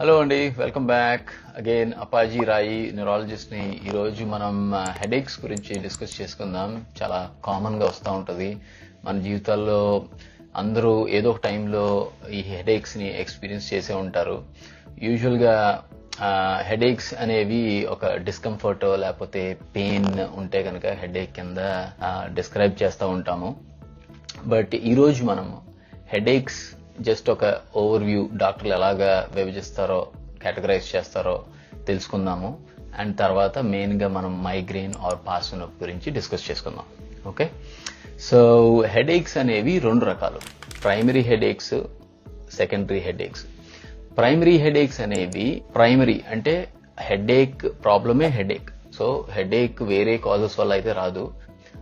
Hello అండి welcome back again అపాజీ రాయి న్యూరాలజిస్ట్ని ఈరోజు మనం uh, హెడేక్స్ గురించి డిస్కస్ చేసుకుందాం. చాలా కామన్గా వస్తూ ఉంటుంది. మన జీవితాల్లో అందరూ ఏదో ఒక టైంలో ఈ హెడేక్స్ని ఎక్స్పీరియన్స్ చేసే ఉంటారు. యూజువల్గా హెడేక్స్ uh, అనేవి ఒక డిస్కంఫర్ట్ లేకపోతే పెయిన్ ఉంటే కనుక హెడేక్ కింద uh, డిస్క్రైబ్ చేస్తూ ఉంటాము. బట్ ఈరోజు మనము హెడేక్స్ జస్ట్ ఒక ఓవర్ వ్యూ డాక్టర్లు ఎలాగా విభజిస్తారో కేటగరైజ్ చేస్తారో తెలుసుకుందాము. అండ్ తర్వాత మెయిన్గా మనం మైగ్రెయిన్ ఆర్ పాస్ నొప్పి గురించి డిస్కస్ చేసుకుందాం. ఓకే సో హెడేక్స్ అనేవి రెండు రకాలు. Primary headaches secondary headaches primary headaches అనేవి ప్రైమరీ అంటే హెడేక్ ప్రాబ్లమే హెడేక్ సో హెడేక్ వేరే కాజెస్ వల్ల అయితే రాదు.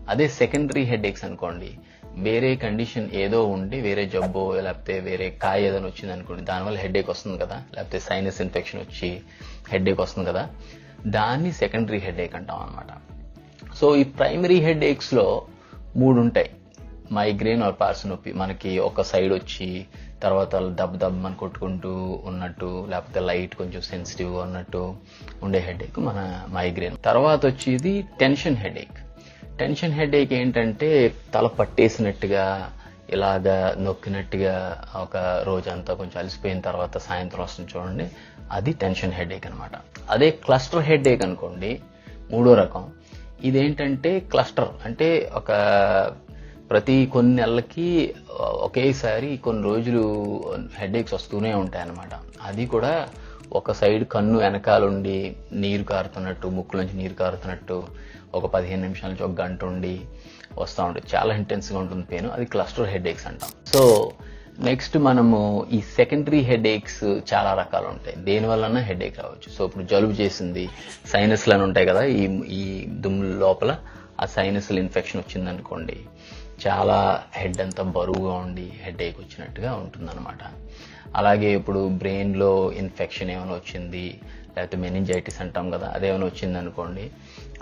అదే సెకండరీ హెడేక్స్ అనుకోండి. వేరే కండిషన్ ఏదో ఉండి వేరే జబ్బు లేకపోతే వేరే కాయ ఏదైనా వచ్చింది అనుకోండి దానివల్ల హెడేక్ వస్తుంది కదా. లేకపోతే సైనస్ ఇన్ఫెక్షన్ వచ్చి హెడేక్ వస్తుంది కదా. దాన్ని సెకండరీ హెడేక్ అంటాం అనమాట సో ఈ ప్రైమరీ హెడేక్స్లో మూడు ఉంటాయి. మైగ్రేన్ ఆర్ పార్స్ నొప్పి. మనకి ఒక సైడ్ వచ్చి తర్వాత దబ్ దబ్ మన కొట్టుకుంటూ ఉన్నట్టు లేకపోతే లైట్ కొంచెం సెన్సిటివ్గా ఉన్నట్టు ఉండే హెడేక్ మన మైగ్రేన్ తర్వాత వచ్చేది టెన్షన్ హెడేక్ టెన్షన్ హెడేక్ ఏంటంటే తల పట్టేసినట్టుగా ఇలాగా నొక్కినట్టుగా ఒక రోజంతా కొంచెం అలసిపోయిన తర్వాత సాయంత్రం వస్తుంది చూడండి. అది టెన్షన్ హెడేక్ అనమాట అదే క్లస్టర్ హెడేక్ అనుకోండి మూడో రకం. ఇదేంటంటే క్లస్టర్ అంటే ఒక ప్రతి కొన్ని నెలలకి ఒకేసారి కొన్ని రోజులు హెడేక్స్ వస్తూనే ఉంటాయి అన్నమాట అది కూడా ఒక సైడ్ కన్ను వెనకాలండి నీరు కారుతున్నట్టు ముక్కు నుంచి నీరు కారుతున్నట్టు ఒక పదిహేను నిమిషాల నుంచి ఒక గంట ఉండి వస్తూ ఉంటుంది చాలా ఇంటెన్స్గా ఉంటుంది పెయిన్ అది క్లస్టర్ హెడేక్స్ అంటాం. సో నెక్స్ట్ మనము ఈ సెకండరీ హెడేక్స్ చాలా రకాలు ఉంటాయి. దేని వలన హెడేక్ రావచ్చు సో ఇప్పుడు జలుబు చేసింది సైనస్లు అని ఉంటాయి కదా ఈ ఈ దుమ్ము లోపల ఆ సైనస్లు ఇన్ఫెక్షన్ వచ్చింది అనుకోండి చాలా హెడ్ అంతా బరువుగా ఉండి హెడేక్ వచ్చినట్టుగా ఉంటుందన్నమాట. అలాగే ఇప్పుడు బ్రెయిన్లో ఇన్ఫెక్షన్ ఏమైనా వచ్చింది లేకపోతే మెనింజైటిస్ అంటాం కదా అదేమైనా వచ్చింది అనుకోండి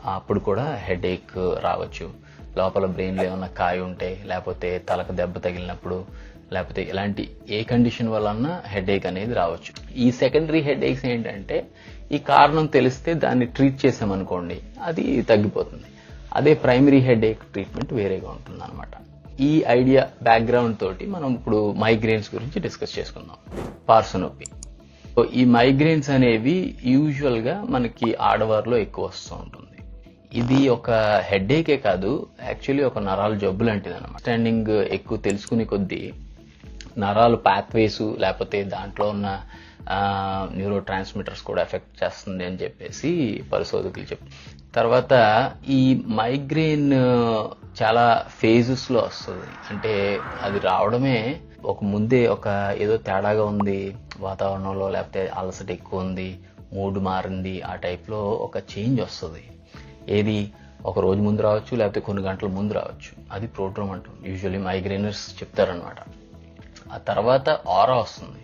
అప్పుడు కూడా హెడేక్ రావచ్చు. లోపల బ్రెయిన్లో ఏమైనా కాయ ఉంటే లేకపోతే తలకు దెబ్బ తగిలినప్పుడు లేకపోతే ఇలాంటి ఏ కండిషన్ వలన హెడేక్ అనేది రావచ్చు. ఈ సెకండరీ హెడేక్స్ ఏంటంటే ఈ కారణం తెలిస్తే దాన్ని ట్రీట్ చేసామనుకోండి అది తగ్గిపోతుంది. అదే ప్రైమరీ హెడేక్ ట్రీట్మెంట్ వేరేగా ఉంటుంది అనమాట ఈ ఐడియా బ్యాక్గ్రౌండ్ తోటి మనం ఇప్పుడు మైగ్రేన్స్ గురించి డిస్కస్ చేసుకుందాం. పార్సు నొప్పి. సో ఈ మైగ్రేన్స్ అనేవి యూజువల్గా మనకి ఆడవారిలో ఎక్కువ వస్తూ ఉంటుంది. ఇది ఒక హెడేకే కాదు యాక్చువల్లీ ఒక నరాల జబ్బు లాంటిది అనమాట స్టాండింగ్ ఎక్కువ తెలుసుకునే కొద్దీ నరాలు ప్యాత్వేస్ లేకపోతే దాంట్లో ఉన్న న్యూరో ట్రాన్స్మిటర్స్ కూడా ఎఫెక్ట్ చేస్తుంది అని చెప్పేసి పరిశోధకులు చెప్పి తర్వాత ఈ మైగ్రేన్ చాలా ఫేజెస్లో వస్తుంది. అంటే అది రావడమే ఒక ముందే ఒక ఏదో తేడాగా ఉంది వాతావరణంలో లేకపోతే అలసట ఎక్కువ ఉంది మూడ్ మారింది ఆ టైప్లో ఒక చేంజ్ వస్తుంది. ఏది ఒక రోజు ముందు రావచ్చు లేకపోతే కొన్ని గంటల ముందు రావచ్చు. అది ప్రోడ్రోమ్ అంటాం. యూజువల్లీ మైగ్రేనర్స్ చెప్తారనమాట ఆ తర్వాత ఆరా వస్తుంది.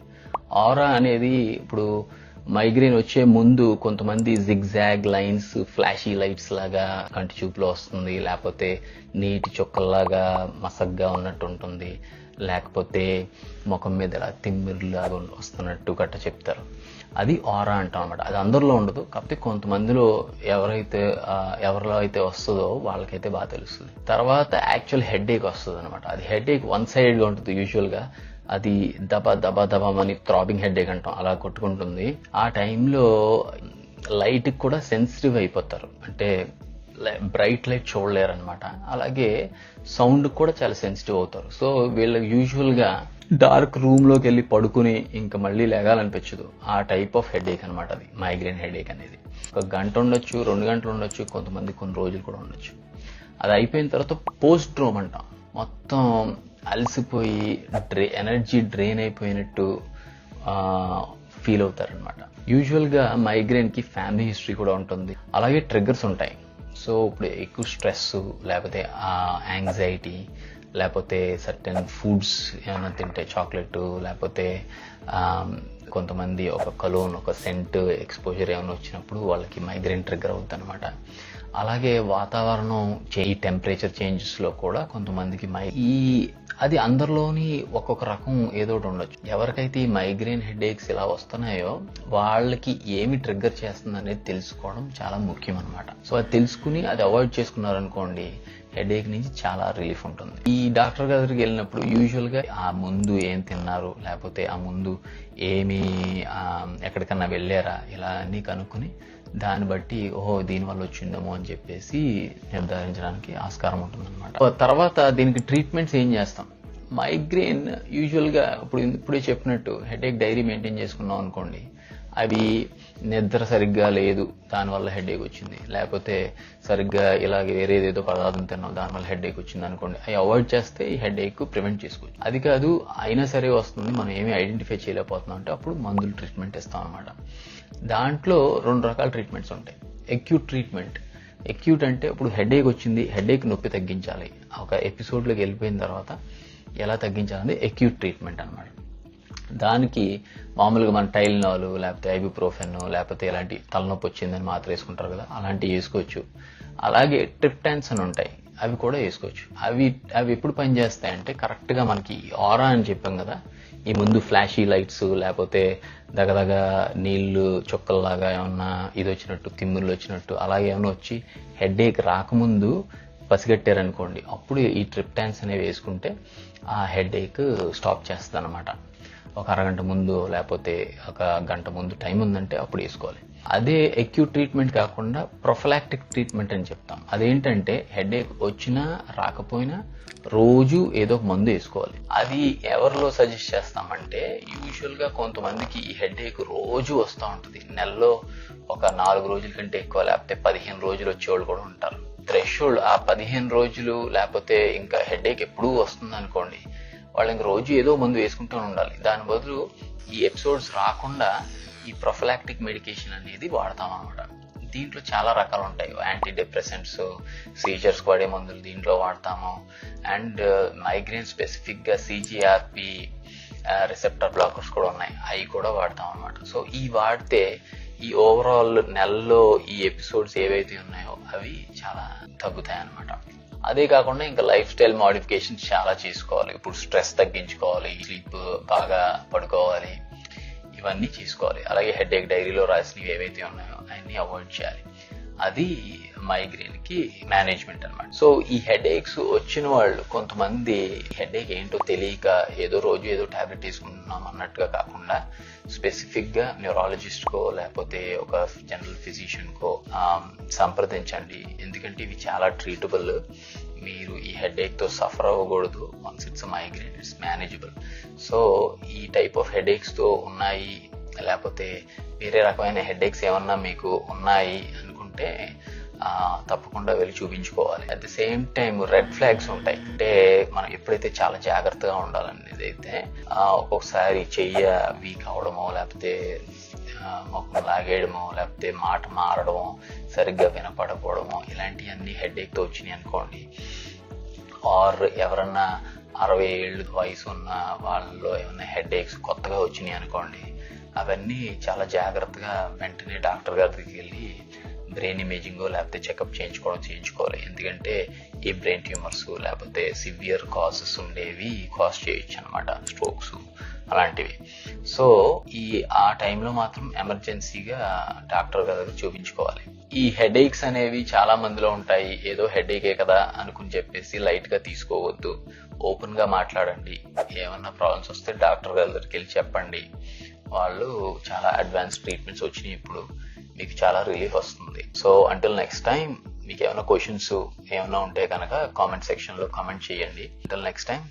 ఆరా అనేది ఇప్పుడు మైగ్రేన్ వచ్చే ముందు కొంతమంది జిగ్జాగ్ లైన్స్ ఫ్లాషీ లైట్స్ లాగా కంటి చూపులో వస్తుంది లేకపోతే నీటి చుక్కల్లాగా మసగ్గా ఉన్నట్టు ఉంటుంది లేకపోతే ముఖం మీద ఇలా తిమ్మిరిలాగా వస్తున్నట్టు గట్ట చెప్తారు. అది ఆరా అంటాం అనమాట అది అందరిలో ఉండదు. కాకపోతే కొంతమందిలో ఎవరైతే ఎవరిలో అయితే వస్తుందో వాళ్ళకైతే బాగా తెలుస్తుంది. తర్వాత యాక్చువల్ హెడ్ ఏక్ వస్తుంది అనమాట అది హెడ్ ఏక్ వన్ సైడ్గా ఉంటుంది యూజువల్గా అది దబ దబ దబమని థ్రాబింగ్ హెడ్ ఏక్ అంటాం అలా కొట్టుకుంటుంది. ఆ టైంలో లైట్ కూడా సెన్సిటివ్ అయిపోతారు. అంటే బ్రైట్ లైట్ చూడలేరు అనమాట అలాగే సౌండ్ కూడా చాలా సెన్సిటివ్ అవుతారు. సో వీళ్ళ యూజువల్గా డార్క్ రూమ్లోకి వెళ్ళి పడుకుని ఇంకా మళ్ళీ లేగాలనిపించదు. ఆ టైప్ ఆఫ్ హెడ్ ఏక్ అనమాట అది మైగ్రేన్ హెడ్ ఏక్ అనేది. ఒక గంట ఉండొచ్చు రెండు గంటలు ఉండొచ్చు కొంతమంది కొన్ని రోజులు కూడా ఉండొచ్చు. అది అయిపోయిన తర్వాత పోస్ట్ డ్రోమ్ అంటాం. మొత్తం అలసిపోయి డ్రే ఎనర్జీ డ్రైన్ అయిపోయినట్టు ఫీల్ అవుతారనమాట యూజువల్గా మైగ్రేన్కి ఫ్యామిలీ హిస్టరీ కూడా ఉంటుంది. అలాగే ట్రిగ్గర్స్ ఉంటాయి. సో ఇప్పుడు ఎక్కువ స్ట్రెస్ లేకపోతే యాంగ్జైటీ లేకపోతే సర్టెన్ ఫుడ్స్ ఏమైనా తింటే చాక్లెట్ లేకపోతే కొంతమంది ఒక కలోన్ ఒక సెంట్ ఎక్స్పోజర్ ఏమైనా వచ్చినప్పుడు వాళ్ళకి మైగ్రేన్ ట్రిగ్గర్ అవుతుంది అనమాట అలాగే వాతావరణం ఈ టెంపరేచర్ చేంజెస్లో కూడా కొంతమందికి మై ఈ అది అందరిలోని ఒక్కొక్క రకం ఏదో ఒకటి ఉండొచ్చు. ఎవరికైతే ఈ మైగ్రేన్ హెడేక్స్ ఇలా వస్తున్నాయో వాళ్ళకి ఏమి ట్రిగ్గర్ చేస్తుంది అనేది తెలుసుకోవడం చాలా ముఖ్యం అనమాట సో అది తెలుసుకుని అది అవాయిడ్ చేసుకున్నారనుకోండి హెడేక్ నుంచి చాలా రిలీఫ్ ఉంటుంది. ఈ డాక్టర్ గారికి వెళ్ళినప్పుడు యూజువల్గా ఆ ముందు ఏం తిన్నారు లేకపోతే ఆ ముందు ఏమి ఎక్కడికన్నా వెళ్ళారా ఇలా అన్ని కనుక్కుని దాన్ని బట్టి ఓహో దీని వల్ల వచ్చిందేమో అని చెప్పేసి నిర్ధారించడానికి ఆస్కారం ఉంటుందన్నమాట. తర్వాత దీనికి ట్రీట్మెంట్స్ ఏం చేస్తాం? మైగ్రేన్ యూజువల్గా ఇప్పుడు ఇప్పుడే చెప్పినట్టు హెడేక్ డైరీ మెయింటైన్ చేసుకున్నాం అనుకోండి అవి నిద్ర సరిగ్గా లేదు దానివల్ల హెడేక్ వచ్చింది. లేకపోతే సరిగ్గా ఇలాగ వేరేదేదో పదార్థం తిన్నాం దానివల్ల హెడేక్ వచ్చింది అనుకోండి. అవి అవాయిడ్ చేస్తే ఈ హెడేక్ ప్రివెంట్ చేసుకోవచ్చు. అది కాదు అయినా సరే వస్తుంది మనం ఏమీ ఐడెంటిఫై చేయలేకపోతున్నాం అంటే అప్పుడు మందులు ట్రీట్మెంట్ ఇస్తాం అనమాట దాంట్లో రెండు రకాల ట్రీట్మెంట్స్ ఉంటాయి. ఎక్యూట్ ట్రీట్మెంట్ ఎక్యూట్ అంటే ఇప్పుడు హెడేక్ వచ్చింది హెడేక్ నొప్పి తగ్గించాలి. ఒక ఎపిసోడ్లోకి వెళ్ళిపోయిన తర్వాత ఎలా తగ్గించాలని ఎక్యూట్ ట్రీట్మెంట్ అన్నమాట. దానికి మామూలుగా మన టైల్నాలు లేకపోతే ఐబిప్రోఫెన్ లేకపోతే ఇలాంటి తలనొప్పి వచ్చిందని మాత్రం వేసుకుంటారు కదా అలాంటివి వేసుకోవచ్చు. అలాగే ట్రిప్టాన్స్ అని ఉంటాయి అవి కూడా వేసుకోవచ్చు. అవి అవి ఎప్పుడు పనిచేస్తాయంటే కరెక్ట్గా మనకి ఆరా అని చెప్పాం కదా ఈ ముందు ఫ్లాషీ లైట్స్ లేకపోతే దగదగ నీళ్ళు చుక్కల్లాగా ఏమన్నా ఇది వచ్చినట్టు తిమ్ముళ్ళు వచ్చినట్టు అలాగే ఏమైనా వచ్చి హెడేక్ రాకముందు పసిగట్టారనుకోండి అప్పుడు ఈ ట్రిప్టాన్స్ అనేవి వేసుకుంటే ఆ హెడేక్ స్టాప్ చేస్తుంది అనమాట ఒక అరగంట ముందు లేకపోతే ఒక గంట ముందు టైం ఉందంటే అప్పుడు వేసుకోవాలి. అదే ఎక్యూట్ ట్రీట్మెంట్ కాకుండా ప్రొఫలాక్టిక్ ట్రీట్మెంట్ అని చెప్తాం. అదేంటంటే హెడేక్ వచ్చినా రాకపోయినా రోజు ఏదో ఒక మందు వేసుకోవాలి. అది ఎవరిలో సజెస్ట్ చేస్తామంటే యూజువల్గా కొంతమందికి ఈ హెడేక్ రోజు వస్తూ ఉంటుంది. నెలలో ఒక నాలుగు రోజుల కంటే ఎక్కువ లేకపోతే పదిహేను రోజులు వచ్చేవాళ్ళు కూడా ఉంటారు. థ్రెషోల్డ్ ఆ పదిహేను రోజులు లేకపోతే ఇంకా హెడేక్ ఎప్పుడూ వస్తుంది అనుకోండి వాళ్ళు ఇంక రోజు ఏదో మందు వేసుకుంటూ ఉండాలి. దాని బదులు ఈ ఎపిసోడ్స్ రాకుండా ఈ ప్రొఫలాక్టిక్ మెడికేషన్ అనేది వాడతాం అనమాట దీంట్లో చాలా రకాలు ఉంటాయి. యాంటీ డిప్రెసెంట్స్ సీజర్స్ వాడే మందులు దీంట్లో వాడతాము. అండ్ మైగ్రేన్ స్పెసిఫిక్గా సిజిఆర్పి రిసెప్టర్ బ్లాకర్స్ కూడా ఉన్నాయి. అవి కూడా వాడతాం అనమాట సో ఈ వాడితే ఈ ఓవరాల్ నెలలో ఈ ఎపిసోడ్స్ ఏవైతే ఉన్నాయో అవి చాలా తగ్గుతాయి అనమాట అదే కాకుండా ఇంకా లైఫ్ స్టైల్ మోడిఫికేషన్స్ చాలా చేసుకోవాలి. ఇప్పుడు స్ట్రెస్ తగ్గించుకోవాలి స్లీప్ బాగా పడుకోవాలి ఇవన్నీ చేసుకోవాలి. అలాగే హెడ్ ఏక్ డైరీలో రాసినవి ఏవైతే ఉన్నాయో అవన్నీ అవాయిడ్ చేయాలి. అది మైగ్రేన్కి మేనేజ్మెంట్ అన్నమాట. సో ఈ హెడేక్స్ వచ్చిన వాళ్ళు కొంతమంది హెడేక్ ఏంటో తెలియక ఏదో రోజు ఏదో ట్యాబ్లెట్ తీసుకుంటున్నాం అన్నట్టుగా కాకుండా స్పెసిఫిక్గా న్యూరాలజిస్ట్కో న్యూరాలజిస్ట్ కో లేకపోతే ఒక జనరల్ ఫిజిషియన్కో సంప్రదించండి. ఎందుకంటే ఇవి చాలా ట్రీటబుల్ మీరు ఈ హెడేక్తో సఫర్ అవ్వకూడదు. Once it's migraine it's manageable so ఈ టైప్ ఆఫ్ హెడేక్స్తో ఉన్నాయి. లేకపోతే వేరే రకమైన హెడేక్స్ ఏమన్నా మీకు ఉన్నాయి ఉంటే తప్పకుండా వెళ్ళి చూపించుకోవాలి. At the same time red flags ఉంటాయి. అంటే మనం ఎప్పుడైతే చాలా జాగ్రత్తగా ఉండాలనేది అయితే ఒక్కొక్కసారి చెయ్య వీక్ అవడమో లేకపోతే మొక్క ముఖం లాగేయడమో లేకపోతే మాట మారడమో సరిగ్గా వినపడకపోవడమో ఇలాంటివన్నీ హెడ్ వచ్చినాయి అనుకోండి. ఆర్ ఎవరన్నా అరవై ఏళ్ళు వయసు ఉన్న వాళ్ళలో ఏమైనా హెడ్ కొత్తగా వచ్చినాయి అనుకోండి అవన్నీ చాలా జాగ్రత్తగా వెంటనే డాక్టర్ గారి దగ్గరికి వెళ్ళి బ్రెయిన్ ఇమేజింగ్ లేకపోతే చెకప్ చేయించుకోవడం చేయించుకోవాలి. ఎందుకంటే ఈ బ్రెయిన్ ట్యూమర్స్ లేకపోతే సివియర్ కాజెస్ ఉండేవి కాజ్ చేయొచ్చు అనమాట స్ట్రోక్స్ అలాంటివి. సో ఈ ఆ టైంలో మాత్రం ఎమర్జెన్సీగా డాక్టర్ గారి దగ్గర చూపించుకోవాలి. ఈ హెడేక్స్ అనేవి చాలా మందిలో ఉంటాయి. ఏదో హెడేకే కదా అనుకుని చెప్పేసి లైట్గా తీసుకోవద్దు. ఓపెన్గా మాట్లాడండి. ఏమన్నా ప్రాబ్లమ్స్ వస్తే డాక్టర్ గారి దగ్గరికి వెళ్ళి చెప్పండి. వాళ్ళు చాలా అడ్వాన్స్ ట్రీట్మెంట్స్ వచ్చినాయి ఇప్పుడు. మీకు చాలా రిలీఫ్ వస్తుంది. సో అంటిల్ నెక్స్ట్ టైం మీకు ఏమైనా క్వశ్చన్స్ ఏమైనా ఉంటే కనుక కామెంట్ సెక్షన్లో కామెంట్ చేయండి. Until next time